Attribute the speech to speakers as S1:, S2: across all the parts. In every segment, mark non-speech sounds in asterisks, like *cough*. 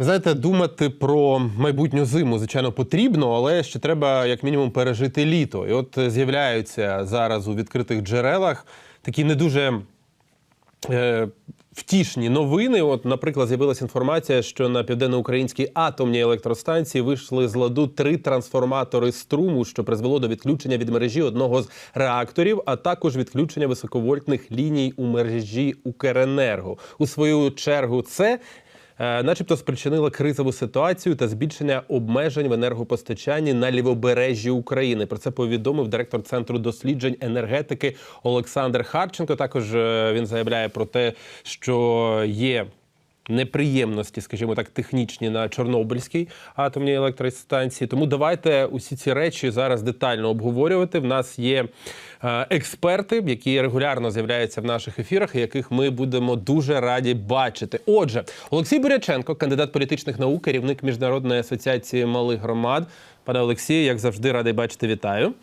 S1: Ви знаєте, думати про майбутню зиму, звичайно, потрібно, але ще треба як мінімум пережити літо. І от е, з'являються зараз у відкритих джерелах такі не дуже е, втішні новини. От, наприклад, з'явилася інформація, що на південноукраїнській атомній електростанції вийшли з ладу три трансформатори струму, що призвело до відключення від мережі одного з реакторів, а також відключення високовольтних ліній у мережі Укренерго. У свою чергу це. Е, Начебто спричинила кризову ситуацію та збільшення обмежень в енергопостачанні на лівобережжі України. Про це повідомив директор центру досліджень енергетики Олександр Харченко. Також е, він заявляє про те, що є неприємності, скажімо так, технічні на Чорнобильській атомній електростанції. Тому давайте усі ці речі зараз детально обговорювати. В нас є е, експерти, які регулярно з'являються в наших ефірах, яких ми будемо дуже раді бачити. Отже, Олексій Буряченко, кандидат політичних наук, керівник міжнародної асоціації малих громад. Пане Олексію, як завжди, радий бачити. Вітаю.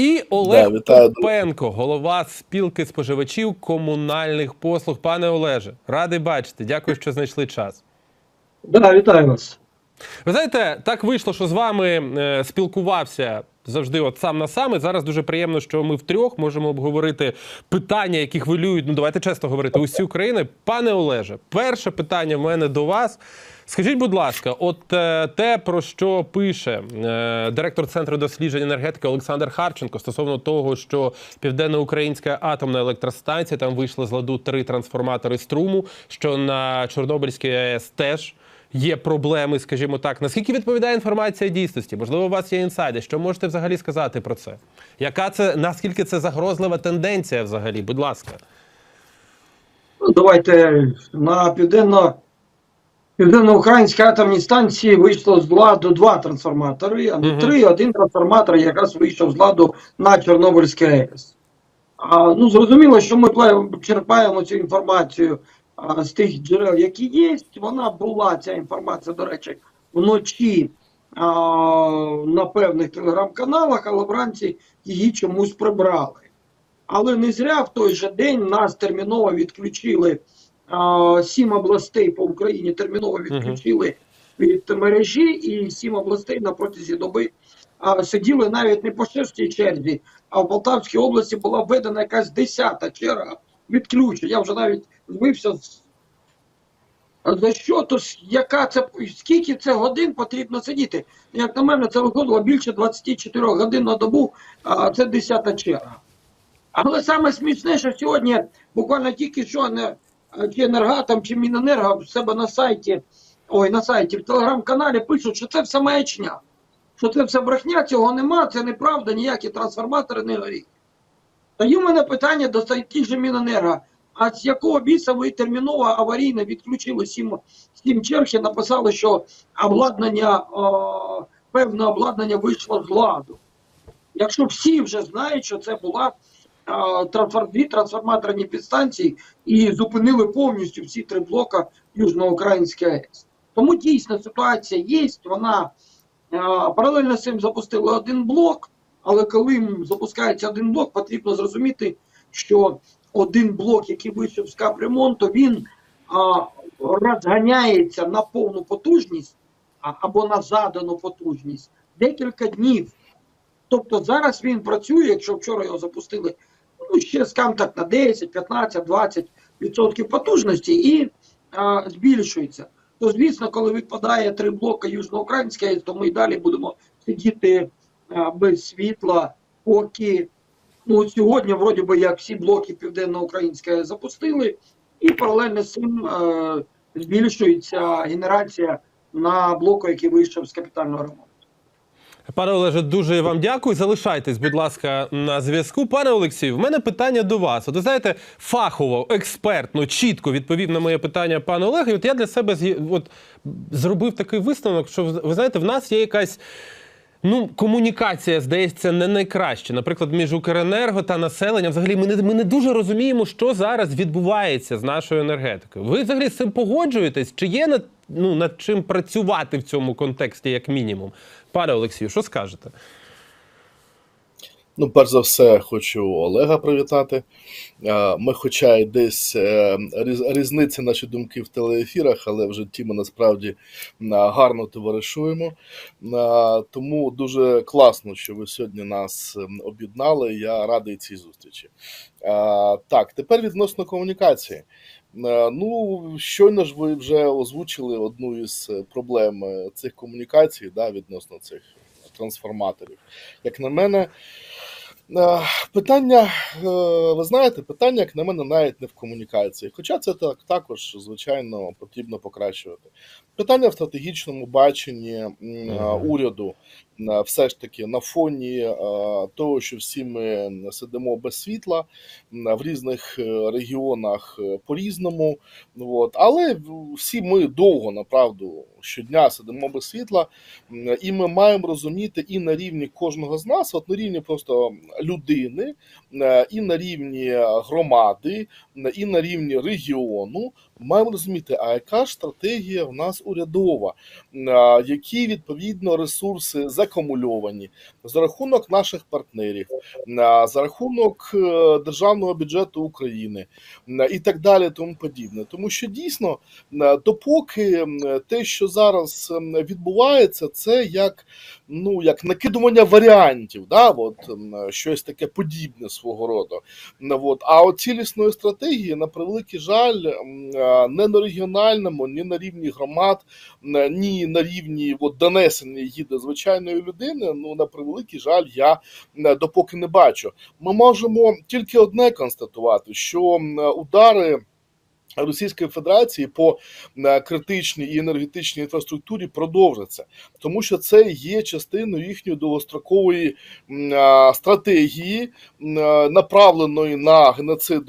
S1: І Олег
S2: Да, вітаю.
S1: Попенко, голова спілки споживачів комунальних послуг. Пане Олеже, радий бачити. Дякую, що знайшли час.
S3: Да, вітаю вас.
S1: Ви знаєте, так вийшло, що з вами е, спілкувався завжди, от сам на сам. І зараз дуже приємно, що ми втрьох можемо обговорити питання, які хвилюють. Ну давайте чесно говорити, усі України. Пане Олеже, перше питання в мене до вас. Скажіть, будь ласка, от е, те, про що пише е, директор центру досліджень енергетики Олександр Харченко стосовно того, що південноукраїнська атомна електростанція там вийшла з ладу три трансформатори струму, що на Чорнобильській АЕС теж є проблеми, скажімо так. Наскільки відповідає інформація дійсності? Можливо, у вас є інсайди. Що можете взагалі сказати про це? Яка це наскільки це загрозлива тенденція взагалі? Будь ласка.
S3: Ну, Давайте на південно південно-українській атомній станції вийшло з ладу два трансформатори, а не три, один трансформатор якраз вийшов з ладу на Чорнобильській АЕС. А, ну, зрозуміло, що ми черпаємо цю інформацію а, з тих джерел, які є. Вона була, ця інформація, до речі, вночі а, на певних телеграм-каналах, але вранці її чомусь прибрали. Але не зря в той же день нас терміново відключили сім областей по Україні терміново відключили від мережі, і сім областей на протязі доби а, сиділи навіть не по шестій черзі, а в Полтавській області була введена якась десята черга відключень. Я вже навіть збився з за що? То яка це скільки це годин потрібно сидіти? Як на мене, це виходило більше 24 годин на добу, а це десята черга. Але саме смішне, що сьогодні буквально тільки що не чи енергатом, чи Міненерго в себе на сайті, ой, на сайті, в телеграм-каналі пишуть, що це все маячня. Що це все брехня, цього нема, це неправда, ніякі трансформатори не горіть. Та є в мене питання до ті ж Міненерго. А з якого біса ви терміново аварійно відключили сім, сім черг і написали, що обладнання, о, певне обладнання вийшло з ладу. Якщо всі вже знають, що це була дві трансформаторні підстанції і зупинили повністю всі три блока Южноукраїнської АЕС. Тому дійсно ситуація є, вона паралельно з цим запустили один блок, але коли запускається один блок, потрібно зрозуміти, що один блок, який вийшов з капремонту, він розганяється на повну потужність або на задану потужність декілька днів. Тобто зараз він працює, якщо вчора його запустили, ну ще скажімо так на 10, 15, 20 відсотків потужності і а, збільшується. То звісно, коли відпадає три блока Южноукраїнської, то ми й далі будемо сидіти а, без світла, поки ну сьогодні, вроді би, як всі блоки Південноукраїнської запустили, і паралельно з цим е, збільшується генерація на блоку, який вийшов з капітального ремонту.
S1: Пане Олеже, дуже вам дякую. Залишайтесь, будь ласка, на зв'язку. Пане Олексію, в мене питання до вас. От ви знаєте, фахово, експертно, чітко відповів на моє питання пан Олег. І от я для себе от, зробив такий висновок, що ви знаєте, в нас є якась. Ну, комунікація здається не найкраща. Наприклад, між Укренерго та населенням. Взагалі, ми не ми не дуже розуміємо, що зараз відбувається з нашою енергетикою. Ви взагалі з цим погоджуєтесь? Чи є над ну над чим працювати в цьому контексті, як мінімум? Пане Олексію, що скажете?
S2: Ну, перш за все, хочу Олега привітати. Ми, хоча й десь е, різниці наші думки в телеефірах, але в житті ми насправді гарно товаришуємо. Тому дуже класно, що ви сьогодні нас ем, об'єднали. Я радий цій зустрічі. Так, тепер відносно комунікації. Ну, щойно ж ви вже озвучили одну із е, проблем е, цих комунікацій, да, відносно цих трансформаторів. Як на мене, Е, Питання, е, ви знаєте, питання, як на мене, навіть не в комунікації. Хоча це так також, звичайно, потрібно покращувати. Питання в стратегічному баченні mm
S1: -hmm.
S2: Уряду все ж таки на фоні е, того, що всі ми сидимо без світла в різних е, регіонах е, по-різному. От. Але всі ми довго, направду, щодня сидимо без світла, і ми маємо розуміти і на рівні кожного з нас, от на рівні просто людини, і на рівні громади, і на рівні регіону. Маємо розуміти, а яка ж стратегія в нас урядова, які відповідно ресурси закумульовані за рахунок наших партнерів, за рахунок е, державного бюджету України і так далі, тому подібне. Тому що дійсно, допоки те, що зараз відбувається, це як ну як накидування варіантів, да, от щось таке подібне свого роду. От. А от цілісної стратегії, на превеликий жаль, не на регіональному, ні на рівні громад, ні на рівні от, донесення її до звичайної людини. Ну на превеликий жаль, я допоки не бачу. Ми можемо тільки одне констатувати, що удари. Російської Федерації по критичній і енергетичній інфраструктурі продовжаться, тому що це є частиною їхньої довгострокової стратегії, направленої на геноцид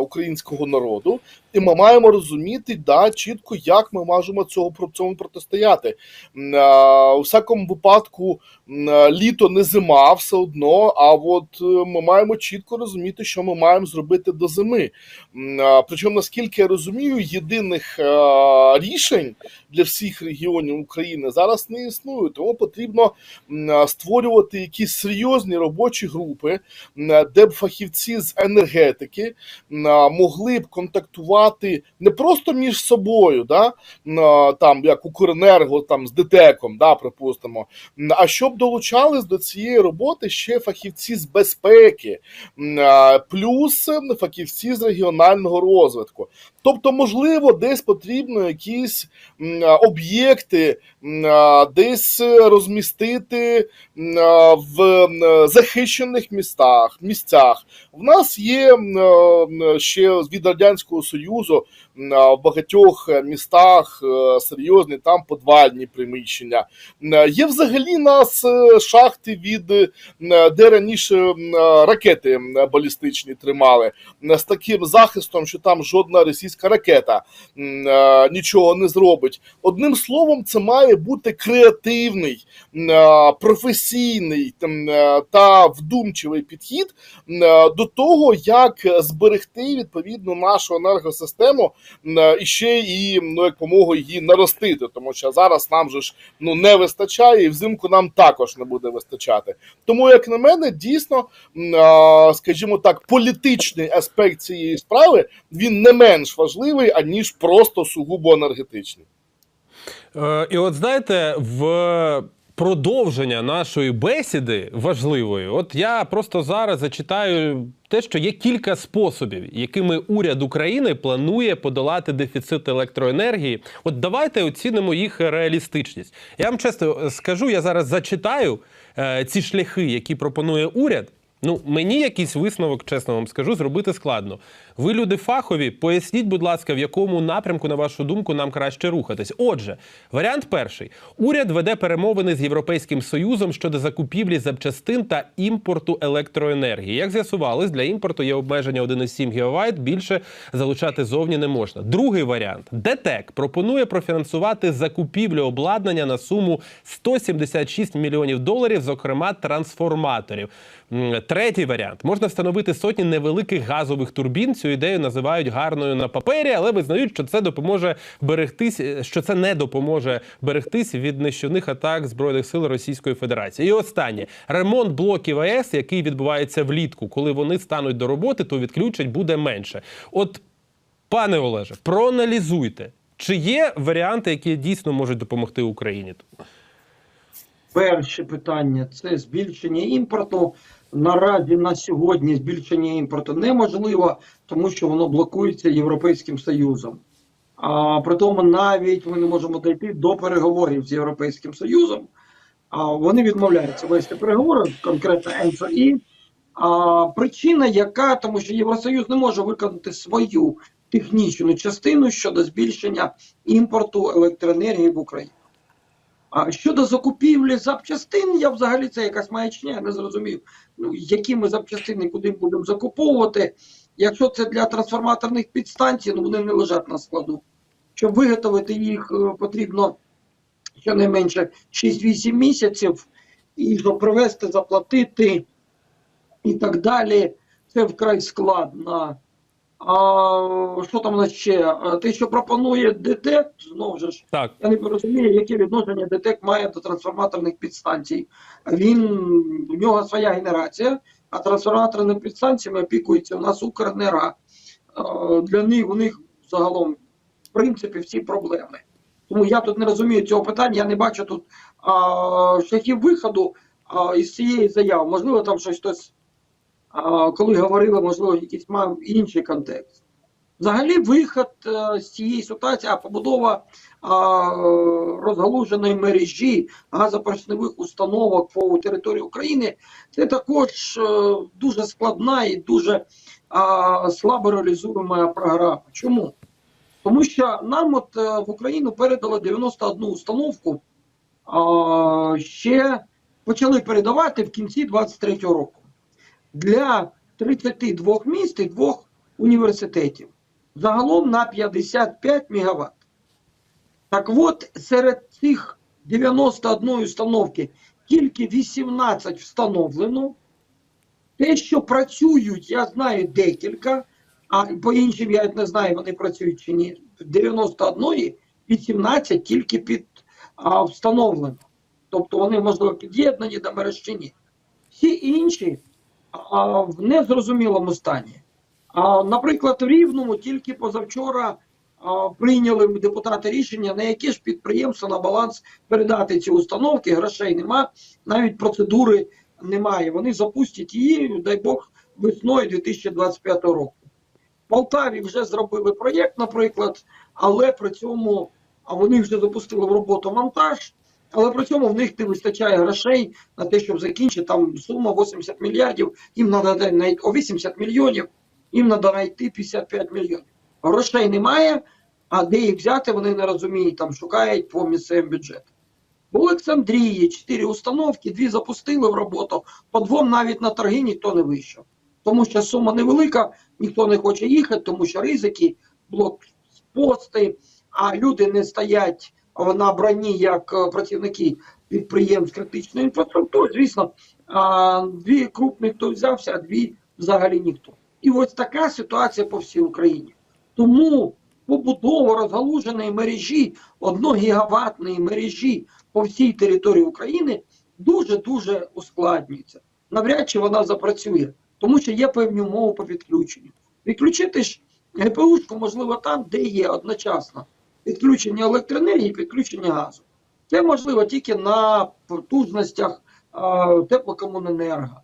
S2: українського народу. І ми маємо розуміти да, чітко, як ми можемо цього цьому протистояти. Е, У всякому випадку е, літо не зима, все одно. А от е, ми маємо чітко розуміти, що ми маємо зробити до зими. Причому, наскільки я розумію, єдиних рішень для всіх регіонів України зараз не існує. Тому потрібно створювати якісь серйозні робочі групи, де б фахівці з енергетики могли б контактувати не просто між собою, да, там як Укренерго там з ДТЕКом, да, припустимо, а щоб долучались до цієї роботи ще фахівці з безпеки, плюс фахівці з регіонального розвитку. Тобто, можливо, десь потрібно якісь об'єкти десь розмістити в захищених містах, місцях. В нас є ще від радянського союзу в багатьох е, містах е, серйозні там подвальні приміщення. Е, Є взагалі нас шахти від де раніше ракети балістичні тримали з таким захистом, що там жодна російська ракета нічого не зробить. Одним словом, це має бути креативний, професійний та вдумчивий підхід до того, як зберегти відповідно нашу енергосистему і ще і ну як її наростити, тому що зараз нам же ж ну не вистачає, і взимку нам також не буде вистачати. Тому, як на мене, дійсно, скажімо так, політичний аспект цієї справи він не менш важливий, аніж просто сугубо енергетичний.
S1: Е, І от знаєте, в продовження нашої бесіди важливої, от я просто зараз зачитаю те, що є кілька способів, якими уряд України планує подолати дефіцит електроенергії. От давайте оцінимо їх реалістичність. Я вам чесно скажу, я зараз зачитаю е, ці шляхи, які пропонує уряд. Ну, мені якийсь висновок, чесно вам скажу, зробити складно. Ви люди фахові, поясніть, будь ласка, в якому напрямку, на вашу думку, нам краще рухатись. Отже, варіант перший: уряд веде перемовини з Європейським Союзом щодо закупівлі запчастин та імпорту електроенергії. Як з'ясувалось, для імпорту є обмеження 1,7 ГВт, більше залучати зовні не можна. Другий варіант: ДТЕК пропонує профінансувати закупівлю обладнання на суму 176 мільйонів доларів, зокрема трансформаторів. Третій варіант можна встановити сотні невеликих газових турбін. Цю цю ідею називають гарною на папері, але визнають, що це допоможе берегтись, е, що це не допоможе берегтись від нищівних атак збройних сил Російської Федерації. І останнє ремонт блоків АЕС, який відбувається влітку, коли вони стануть до роботи, то відключать буде менше. От, пане Олеже, проаналізуйте, чи є варіанти, які дійсно можуть допомогти Україні?
S3: Перше питання це збільшення імпорту. Наразі на сьогодні збільшення імпорту неможливо, тому що воно блокується Європейським Союзом. А при тому навіть ми не можемо дійти до переговорів з Європейським Союзом. А вони відмовляються вести переговори, конкретно НСІ. А причина яка, тому що Євросоюз не може виконати свою технічну частину щодо збільшення імпорту електроенергії в Україну. А щодо закупівлі запчастин, я взагалі це якась маячня, я не зрозумів, ну, які ми запчастини куди будемо закуповувати. Якщо це для трансформаторних підстанцій, ну вони не лежать на складу. Щоб виготовити їх, е, потрібно щонайменше 6-8 місяців, і щоб заплатити і так далі. Це вкрай складно. А що там у нас ще? Те, що пропонує ДТЕК, знову ж
S1: Так,
S3: я не розумію, яке відношення ДТЕК має до трансформаторних підстанцій. Він у нього своя генерація, а трансформаторними підстанціями опікується у нас Укренера. Для них у них загалом, в принципі, всі проблеми. Тому я тут не розумію цього питання, я не бачу тут а, шляхів виходу а, із цієї заяви. Можливо, там щось хтось, коли говорили, можливо, якийсь мав інший контекст. Взагалі, вихід е, з цієї ситуації, а побудова розгалуженої мережі газопоршневих установок по території України, це також е, дуже складна і дуже слабо реалізуєма програма. Чому? Тому що нам от е, в Україну передали 91 установку, ще почали передавати в кінці 23-го року для 32 міст і двох університетів. Загалом на 55 МВт. Так от, серед цих 91 установки тільки 18 встановлено. Те, що працюють, я знаю декілька, а по іншим я не знаю, вони працюють чи ні. 91 18 тільки під а, встановлено. Тобто вони, можливо, під'єднані до мереж чи ні. Всі інші в незрозумілому стані. Наприклад, в Рівному тільки позавчора прийняли депутати рішення, на які ж підприємства на баланс передати ці установки, грошей нема, навіть процедури немає. Вони запустять її, дай Бог, весною 2025 року. В Полтаві вже зробили проєкт, наприклад, але при цьому вони вже запустили в роботу монтаж, але при цьому в них не вистачає грошей на те, щоб закінчити там сума 80 мільярдів, їм треба знайти о 80 мільйонів, їм треба знайти 55 мільйонів. Грошей немає, а де їх взяти, вони не розуміють, там шукають по місцевим бюджетам. В Олександрії 4 установки, дві запустили в роботу, по двом навіть на торги ніхто не вийшов. Тому що сума невелика, ніхто не хоче їхати, тому що ризики, блокпости, а люди не стоять на броні як е, працівники підприємств критичної інфраструктури. Звісно, дві крупних хто взявся, а дві взагалі ніхто. І ось така ситуація по всій Україні. Тому побудова розгалуженої мережі, одногігаватної мережі по всій території України дуже-дуже ускладнюється. Навряд чи вона запрацює, тому що є певні умови по підключенню. Відключити ж ГПУшку можливо там, де є одночасно підключення електроенергії, підключення газу. Це можливо тільки на потужностях е, теплокомуненерго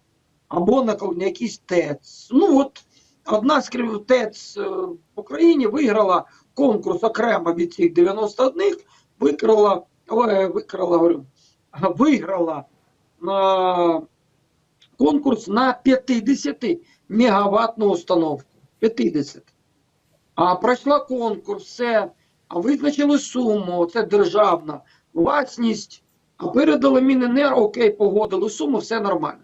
S3: або на якійсь ТЕЦ. Ну от одна з ТЕЦ е, в Україні виграла конкурс окремо від цих 91, викрала, ой, викрала, виграла на конкурс на 50 мегаваттну установку. 50. А пройшла конкурс, а визначили суму, це державна власність, а передали Міненерго, окей, погодили суму, все нормально.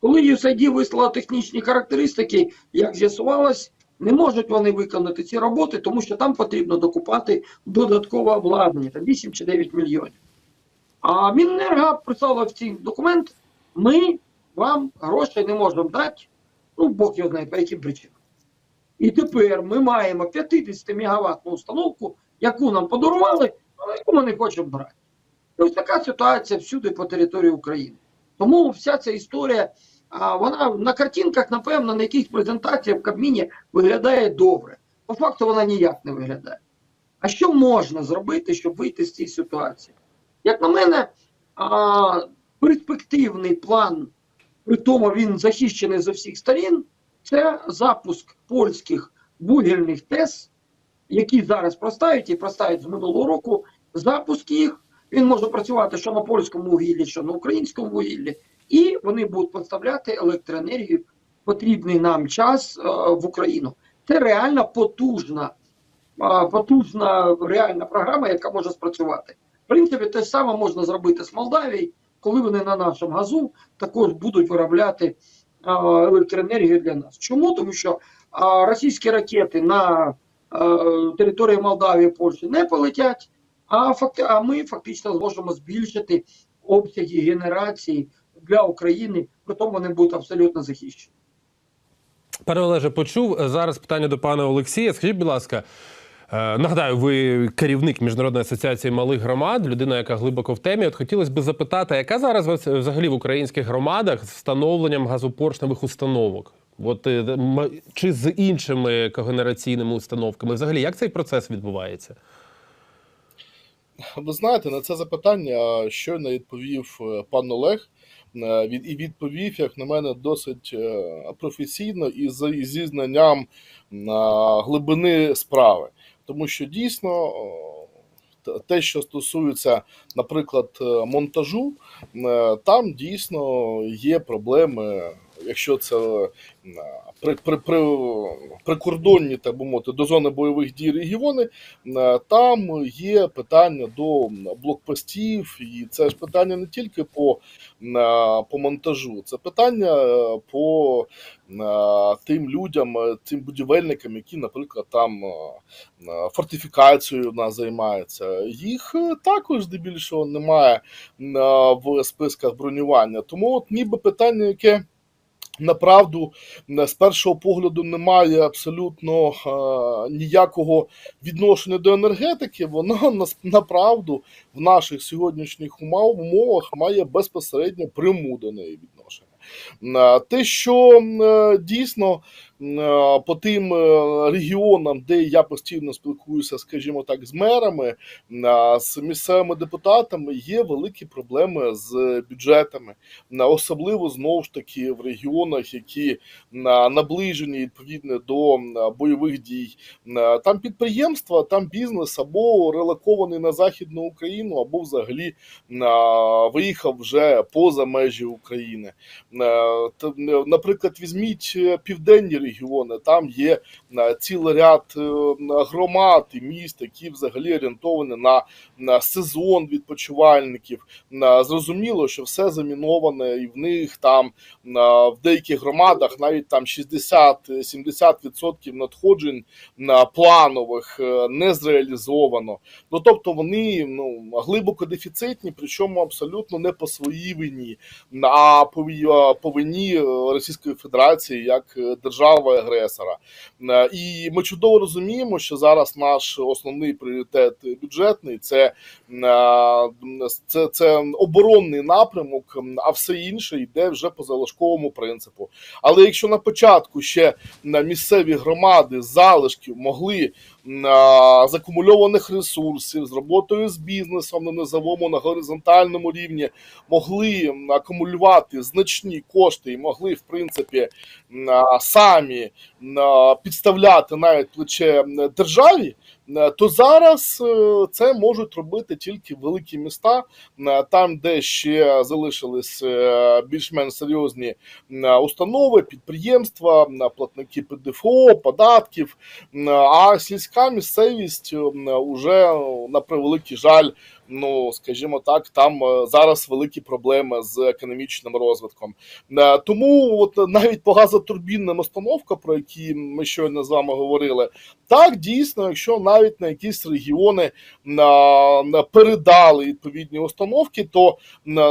S3: Коли USAID вислала технічні характеристики, як з'ясувалось, не можуть вони виконати ці роботи, тому що там потрібно докупати додаткове обладнання, там 8 чи 9 мільйонів. А Міненерго прислала в цей документ, ми вам грошей не можемо дати, ну, Бог його знає, по яким причинам. І тепер ми маємо 50 мегаваттну установку, яку нам подарували, але яку ми не хочемо брати. Ось така ситуація всюди по території України. Тому вся ця історія, вона на картинках, напевно, на якихось презентаціях в Кабміні виглядає добре. По факту вона ніяк не виглядає. А що можна зробити, щоб вийти з цієї ситуації? Як на мене, перспективний план, при тому він захищений з усіх сторін, це запуск польських вугільних ТЕС, які зараз простають і простають з минулого року. Запуск їх він може працювати що на польському вугіллі, що на українському вугіллі, і вони будуть поставляти електроенергію потрібний нам час е, в Україну. Це реально потужна, е, потужна реальна програма, яка може спрацювати. В принципі, те ж саме можна зробити з Молдавією, коли вони на нашому газу також будуть виробляти е, електроенергію для нас. Чому? Тому що російські ракети на території Молдавії Польщі не полетять, а, факти, а ми фактично зможемо збільшити обсяги генерації для України, при тому вони будуть абсолютно захищені.
S1: Пане Олеже, почув зараз питання до пана Олексія. Скажіть, будь ласка, е, нагадаю, ви керівник міжнародної асоціації малих громад, людина, яка глибоко в темі. От хотілося б запитати, яка зараз взагалі в українських громадах з встановленням газопоршневих установок? От е, чи з іншими когенераційними установками? Взагалі, як цей процес відбувається?
S2: Ви знаєте, на це запитання щойно відповів е, пан Олег. Е, від- І відповів, як на мене, досить професійно і зі знанням глибини справи. Тому що дійсно те, що стосується, наприклад, монтажу, там дійсно є проблеми, якщо це е, при, при, при, прикордонні, так би мовити, до зони бойових дій регіони, е, там є питання до блокпостів, і це ж питання не тільки по, е, по монтажу, це питання по тим людям, тим будівельникам, які, наприклад, там фортифікацією в нас займаються. Їх також здебільшого немає в списках бронювання. Тому от ніби питання, яке. Направду, е, з першого погляду, немає абсолютно е, ніякого відношення до енергетики, воно *laughs* нас- направду в наших сьогоднішніх умов, умовах має безпосередньо пряму до неї відношення. Е, Те, що дійсно по тим е, регіонам, де я постійно спілкуюся, скажімо так, з мерами, е, з місцевими депутатами, є великі проблеми з бюджетами, Е, особливо знову ж таки в регіонах, які е, наближені відповідно до е, бойових дій. Е, Там підприємства, там бізнес або релокований на західну Україну, або взагалі е, виїхав вже поза межі України. Е, е, Наприклад, візьміть е, південні регіони, там є е, цілий ряд е, громад і міст, які взагалі орієнтовані на, на сезон відпочивальників. Е, Зрозуміло, що все заміноване, і в них там в деяких громадах навіть там 60-70% надходжень планових не зреалізовано. Ну тобто вони ну глибоко дефіцитні, причому абсолютно не по своїй вині, а по, вині Російської Федерації як е, держави-агресора. Е, І ми чудово розуміємо, що зараз наш основний пріоритет бюджетний це, е, це, це оборонний напрямок, а все інше йде вже по залишковому принципу. Але якщо на початку ще місцеві громади залишків могли з акумульованих ресурсів, з роботою з бізнесом на низовому, на горизонтальному рівні могли акумулювати значні кошти і могли, в принципі, самі підставляти навіть плече державі, то зараз е, це можуть робити тільки великі міста, там, де ще залишились е, більш-менш серйозні установи, підприємства, платники ПДФО, податків. А сільська місцевість уже на превеликий жаль ну скажімо так, там е, зараз великі проблеми з економічним розвитком. Е, Тому от навіть по газотурбінним установкам, про які ми щойно з вами говорили, так дійсно, якщо навіть на якісь регіони на передали відповідні установки, то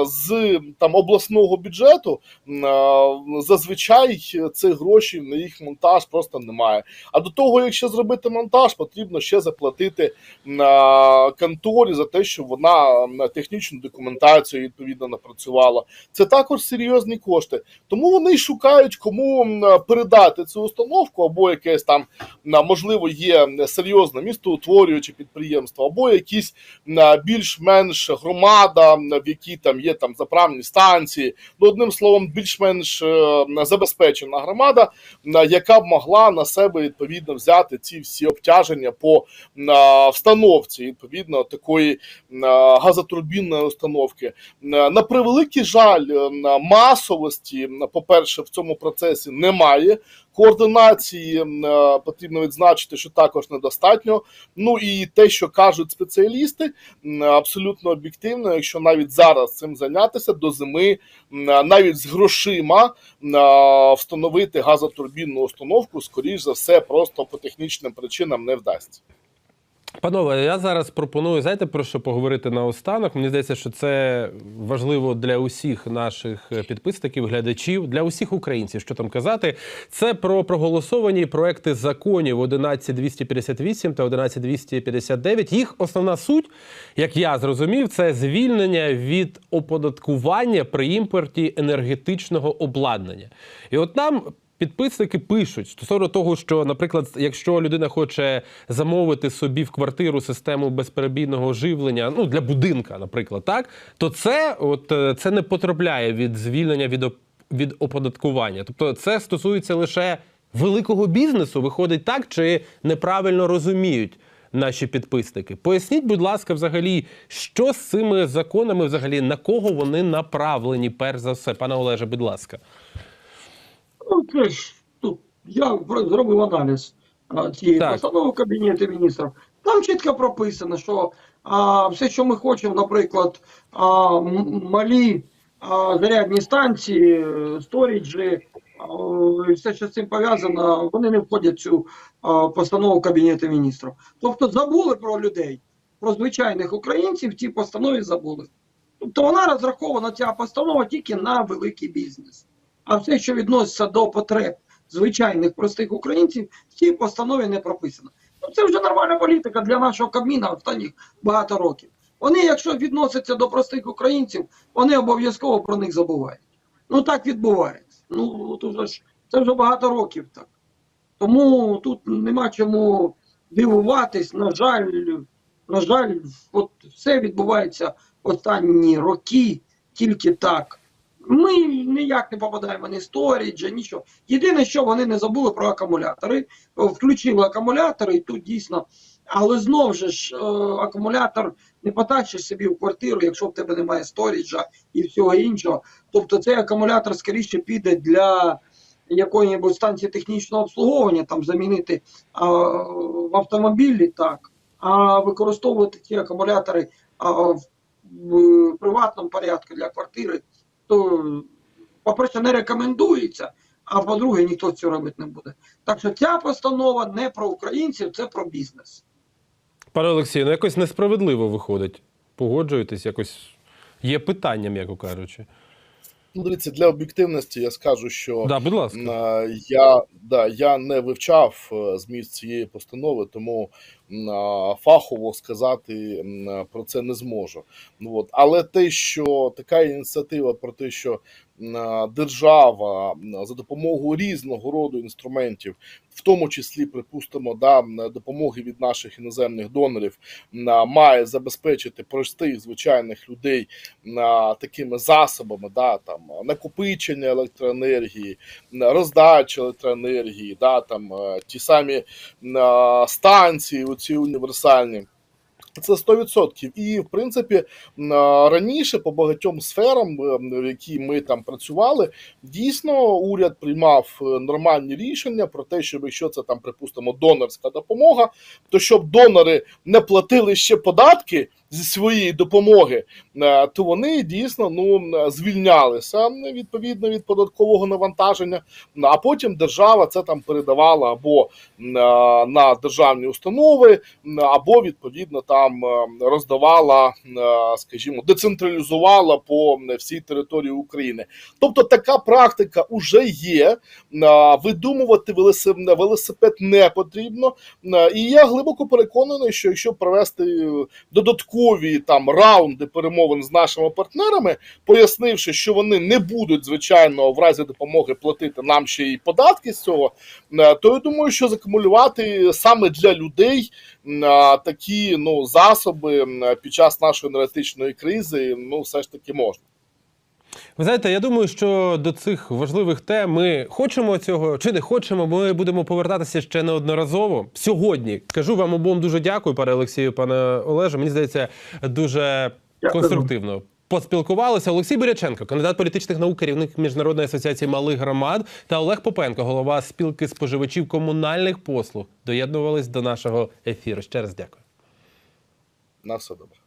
S2: з там обласного бюджету зазвичай цих грошей на їх монтаж просто немає. А до того, якщо зробити монтаж, потрібно ще заплатити на конторі за те, що вона технічну документацію відповідно напрацювала. Це також серйозні кошти. Тому вони шукають, кому передати цю установку, або якесь там можливо є серйозне містоутворююче підприємство, або якісь більш-менш громада, в якій там є там заправні станції. Ну, одним словом, більш-менш е, забезпечена громада, яка б могла на себе відповідно взяти ці всі обтяження по встановці відповідно такої газотурбінної установки. На, на превеликий жаль, е, масовості, по-перше, в цьому процесі немає. Координації е, потрібно відзначити, що також недостатньо. Ну і те, що кажуть спеціалісти, абсолютно об'єктивно, якщо навіть зараз цим зайнятися до зими, навіть з грошима е, встановити газотурбінну установку, скоріш за все, просто по технічним причинам не вдасться.
S1: Панове, я зараз пропоную, знаєте, про що поговорити наостанок. Мені здається, що це важливо для усіх наших підписників, глядачів, для усіх українців, що там казати. Це про проголосовані проекти законів 11258 та 11259. Їх основна суть, як я зрозумів, це звільнення від оподаткування при імпорті енергетичного обладнання. І от нам Підписники пишуть стосовно того, що, наприклад, якщо людина хоче замовити собі в квартиру систему безперебійного живлення, ну для будинка, наприклад, так то це от е, це не потрапляє від звільнення від від оподаткування. Тобто, це стосується лише великого бізнесу. Виходить так, чи неправильно розуміють наші підписники. Поясніть, будь ласка, взагалі, що з цими законами, взагалі на кого вони направлені, перш за все, пане Олеже, будь ласка.
S3: Ну, це ж тут я зробив аналіз цієї постанови Кабінету міністрів. Там чітко прописано, що а, все, що ми хочемо, наприклад, а, малі а, зарядні станції, сторіджі, а, все, що з цим пов'язано, вони не входять в цю а, постанову Кабінету міністрів. Тобто забули про людей, про звичайних українців в цій постанові забули. Тобто вона розрахована ця постанова тільки на великий бізнес. А все, що відноситься до потреб звичайних простих українців, в цій постанові не прописано. Ну це вже нормальна політика для нашого Кабміна останніх багато років. Вони, якщо відносяться до простих українців, вони обов'язково про них забувають. Ну так відбувається. Ну от уже ж це вже багато років так. Тому тут нема чому дивуватись. На жаль, на жаль, от все відбувається останні роки тільки так. Ми ніяк не попадаємо ні сторіджа, нічого. Єдине, що вони не забули про акумулятори. Включили акумулятори, і тут дійсно. Але знову ж е, акумулятор не потачиш собі в квартиру, якщо в тебе немає сторіджа і всього іншого. Тобто цей акумулятор скоріше піде для якої-небудь станції технічного обслуговування, там замінити а, в автомобілі, так, а використовувати ці акумулятори а, в, в приватному порядку для квартири, то, по-перше, не рекомендується, а по-друге, ніхто цього робити не буде. Так що ця постанова не про українців, це про бізнес.
S1: Пане Олексію, ну якось несправедливо виходить. Погоджуєтесь, якось є питанням, як кажучи.
S2: Ну, дивіться, для об'єктивності я скажу, що
S1: Да, будь ласка.
S2: Е, Я, да, я не вивчав е, зміст цієї постанови, тому фахово сказати про це не зможу. Ну, от. Але те, що така ініціатива про те, що держава за допомогою різного роду інструментів, в тому числі, припустимо, да, допомоги від наших іноземних донорів, м, має забезпечити простих звичайних людей такими засобами, да, там, накопичення електроенергії, роздача електроенергії, да, там, е, ті самі е, станції, оці універсальні. Це 100%. І в принципі раніше по багатьом сферам, е, в які ми там працювали, дійсно уряд приймав е, нормальні рішення про те, щоб якщо це там, припустимо, донорська допомога, то щоб донори не платили ще податки зі своєї допомоги, е, то вони дійсно ну звільнялися відповідно від податкового навантаження. А потім держава це там передавала або е, на державні установи, або відповідно там е, роздавала, скажімо, децентралізувала по всій території України. Тобто така практика вже є. Видумувати велосипед, не потрібно. І я глибоко переконаний, що якщо провести е, додаткові там раунди перемовин з нашими партнерами, пояснивши, що вони не будуть, звичайно, в разі допомоги платити нам ще й податки з цього, е, то я думаю, що закумулювати саме для людей м, такі ну, засоби під час нашої енергетичної кризи ну, все ж таки можна.
S1: Ви знаєте, я думаю, що до цих важливих тем ми хочемо цього чи не хочемо. Ми будемо повертатися ще неодноразово. Сьогодні кажу вам обом дуже дякую, пане Олексію, пане Олеже. Мені здається, дуже
S3: Дякую.
S1: конструктивно. Поспілкувалися Олексій Буряченко, кандидат політичних наук, керівник міжнародної асоціації малих громад, та Олег Попенко, голова спілки споживачів комунальних послуг, доєднувались до нашого ефіру. Ще раз дякую.
S2: На все добре.